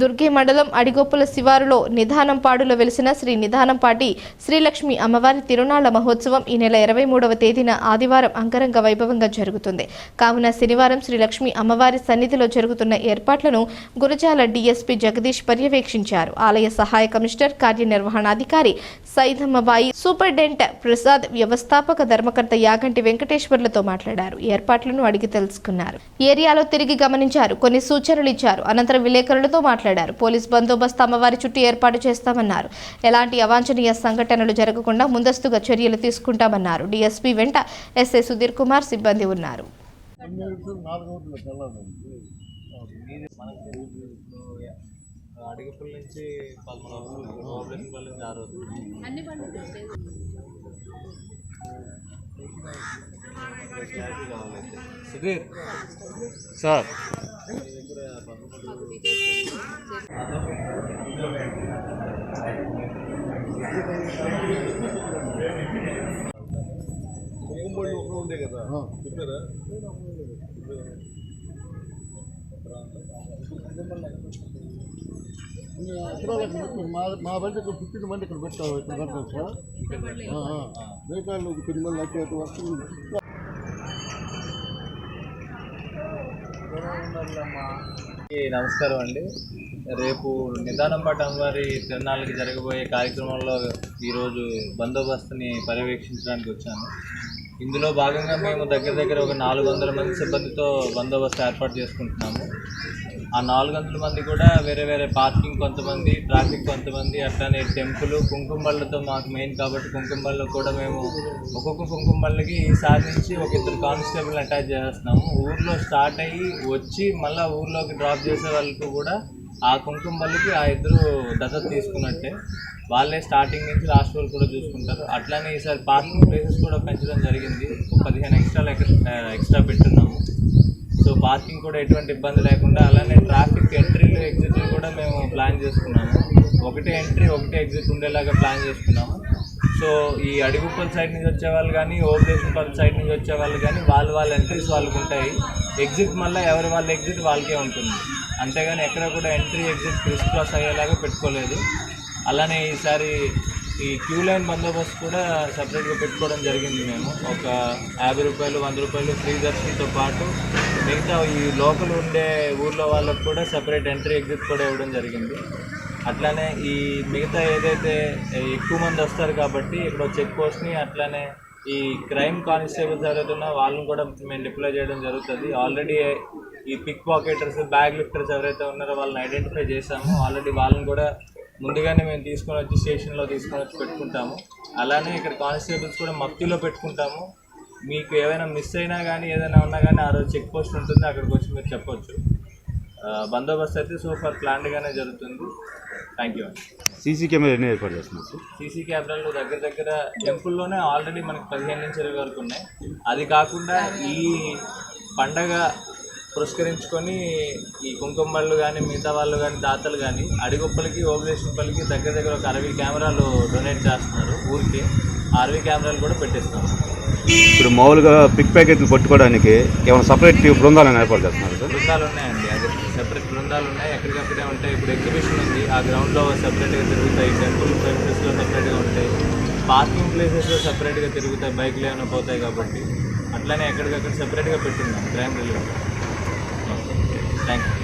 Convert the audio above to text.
దుర్గి మండలం అడిగొప్పుల శివారులో నిధానంపాడులో వెలిసిన శ్రీ నిధానంపాటి శ్రీలక్ష్మి అమ్మవారి తిరునాళ్ళ మహోత్సవం ఈ నెల ఇరవై మూడవ తేదీన ఆదివారం అంగరంగ వైభవంగా జరుగుతుంది. కావున శనివారం శ్రీలక్ష్మి అమ్మవారి సన్నిధిలో జరుగుతున్న ఏర్పాట్లను గురజాల డీఎస్పీ జగదీష్ పర్యవేక్షించారు. ఆలయ సహాయ కమిషనర్ కార్యనిర్వహణాధికారి సైదమ్మబాయి సూపరింటెండెంట్ ప్రసాద్ వ్యవస్థాపక ధర్మకర్త యాగంటి వెంకటేశ్వర్లతో మాట్లాడారు. ఏర్పాట్లను అడిగి తెలుసుకున్నారు. ఏరియాలో తిరిగి గమనించారు. కొన్ని సూచనలు ఇచ్చారు. అనంతరం విలేకరులతో మాట్లాడారు. పోలీస్ బందోబస్తు అమ్మవారి చుట్టూ ఏర్పాటు చేస్తామన్నారు. ఎలాంటి అవాంఛనీయ సంఘటనలు జరగకుండా ముందస్తుగా చర్యలు తీసుకుంటామన్నారు. డీఎస్పీ వెంట ఎస్ఐ సుధీర్ కుమార్ సిబ్బంది ఉన్నారు. అడిగపల్లి నుంచి పదమూడు ఓపెనింగ్పల్లి నుంచి ఆరు సుధీర్ సార్ మా మా బండి ఇక్కడ ఫిఫ్టీన్ మంది ఇక్కడ పెట్టావు ఇక్కడ పెడతాం సార్. మంది వచ్చేట వస్తుంది నమస్కారం అండి. రేపు నిదానంపాట అమ్మవారి తిరునాళ్ళకి జరగబోయే కార్యక్రమంలో ఈరోజు బందోబస్తుని పర్యవేక్షించడానికి వచ్చాను. ఇందులో భాగంగా మేము దగ్గర దగ్గర ఒక నాలుగు వందల మంది సిబ్బందితో బందోబస్తు ఏర్పాటు చేసుకుంటున్నాము. ఆ నాలుగు వందల మంది కూడా వేరే వేరే పార్కింగ్ కొంతమంది ట్రాఫిక్ కొంతమంది అట్లానే టెంపుల్ కుంకుమళ్ళతో మాకు మెయిన్ కాబట్టి కుంకుమల్లో కూడా మేము ఒక్కొక్క కుంకుమళ్ళకి ఈసారి నుంచి ఒక ఇద్దరు కానిస్టేబుల్ అటాచ్ చేస్తున్నాము. ఊర్లో స్టార్ట్ అయ్యి వచ్చి మళ్ళీ ఊర్లోకి డ్రాప్ చేసే వాళ్ళకు కూడా ఆ కుంకుమళ్ళకి ఆ ఇద్దరు దత్తత తీసుకున్నట్టే. వాళ్ళే స్టార్టింగ్ నుంచి లాస్ట్ వరకు కూడా చూసుకుంటారు. అట్లానే ఈసారి పార్కింగ్ ప్లేసెస్ కూడా పెంచడం జరిగింది. ఒక పదిహేను ఎక్స్ట్రా ఎక్స్ట్రా పెట్టున్నాము. సో పార్కింగ్ కూడా ఎటువంటి ఇబ్బంది లేకుండా అలానే ట్రాఫిక్ ఎంట్రీలు ఎగ్జిట్లు కూడా మేము ప్లాన్ చేసుకున్నాము. ఒకటే ఎంట్రీ ఒకటే ఎగ్జిట్ ఉండేలాగా ప్లాన్ చేసుకున్నాము. సో ఈ అడిగుప్పల సైడ్ నుంచి వచ్చే వాళ్ళు కానీ పల్ సైడ్ నుంచి వచ్చే వాళ్ళు కానీ వాళ్ళ వాళ్ళ ఎంట్రీస్ వాళ్ళకు ఉంటాయి. ఎగ్జిట్ మళ్ళీ ఎవరి వాళ్ళ ఎగ్జిట్ వాళ్ళకే ఉంటుంది. అంతేగాని ఎక్కడ కూడా ఎంట్రీ ఎగ్జిట్ క్రిస్ క్రాస్ అయ్యేలాగా పెట్టుకోలేదు. అలానే ఈసారి ఈ క్యూ లైన్ బందోబస్తు కూడా సపరేట్గా పెట్టుకోవడం జరిగింది మేము. ఒక యాభై రూపాయలు వంద రూపాయలు ఫ్రీ దర్శనంతో పాటు మిగతా ఈ లోకల్ ఉండే ఊర్లో వాళ్ళకు కూడా సపరేట్ ఎంట్రీ ఎగ్జిట్ కూడా ఇవ్వడం జరిగింది. అట్లానే ఈ మిగతా ఏదైతే ఎక్కువ మంది వస్తారు కాబట్టి ఇక్కడ చెక్ పోస్ట్ని అట్లానే ఈ క్రైమ్ కానిస్టేబుల్స్ జరుగుతున్న వాళ్ళని కూడా మేము డిప్లాయ్ చేయడం జరుగుతుంది. ఆల్రెడీ ఈ పిక్ పాకెటర్స్ బ్యాగ్ లిఫ్టర్స్ ఎవరైతే ఉన్నారో వాళ్ళని ఐడెంటిఫై చేశాము. ఆల్రెడీ వాళ్ళని కూడా ముందుగానే మేము తీసుకొని వచ్చి స్టేషన్లో తీసుకొని వచ్చి పెట్టుకుంటాము. అలానే ఇక్కడ కానిస్టేబుల్స్ కూడా మక్తిలో పెట్టుకుంటాము. మీకు ఏమైనా మిస్ అయినా కానీ ఏదైనా ఉన్నా కానీ ఆ రోజు చెక్ పోస్ట్ ఉంటుంది అక్కడికి వచ్చి మీరు చెప్పొచ్చు. ఆ, బందోబస్తు అయితే సో ఫర్ ప్లాన్డ్గానే జరుగుతుంది. థ్యాంక్ యూ అండి సీసీ కెమెరా ఎన్ని ఏర్పాటు చేస్తున్నారు సార్? సీసీ కెమెరాలు దగ్గర దగ్గర టెంపుల్లోనే ఆల్రెడీ మనకి పదిహేను నుంచి ఇరవై వరకు ఉన్నాయి. అది కాకుండా ఈ పండగ పురస్కరించుకొని ఈ కుంకుమళ్ళు కానీ మిగతా వాళ్ళు కానీ దాతలు కానీ అడిగొప్పలకి ఓబులేషన్పల్లికి దగ్గర దగ్గర ఒక అరవై కెమెరాలు డొనేట్ చేస్తున్నారు ఊరికి. ఆ అరవై కెమెరాలు కూడా పెట్టిస్తున్నాం. ఇప్పుడు మామూలుగా పిక్ ప్యాకెట్లు పట్టుకోవడానికి ఏమైనా సపరేట్ బృందాలను ఏర్పాటు చేస్తున్నారు బృందాలు ఉన్నాయండి. అది సెపరేట్ బృందాలు ఉన్నాయి. ఎక్కడికక్కడే ఉంటాయి. ఇప్పుడు ఎగ్జిబిషన్ ఉంది. ఆ గ్రౌండ్లో సెపరేట్గా తిరుగుతాయి. టెంపుల్ ప్రెమిసెస్లో సెపరేట్గా ఉంటాయి. పార్కింగ్ ప్లేసెస్లో సెపరేట్గా తిరుగుతాయి. బైక్లు ఏమైనా పోతాయి కాబట్టి. అట్లనే ఎక్కడికక్కడ సెపరేట్గా పెట్టిందాం. Crime relief thank you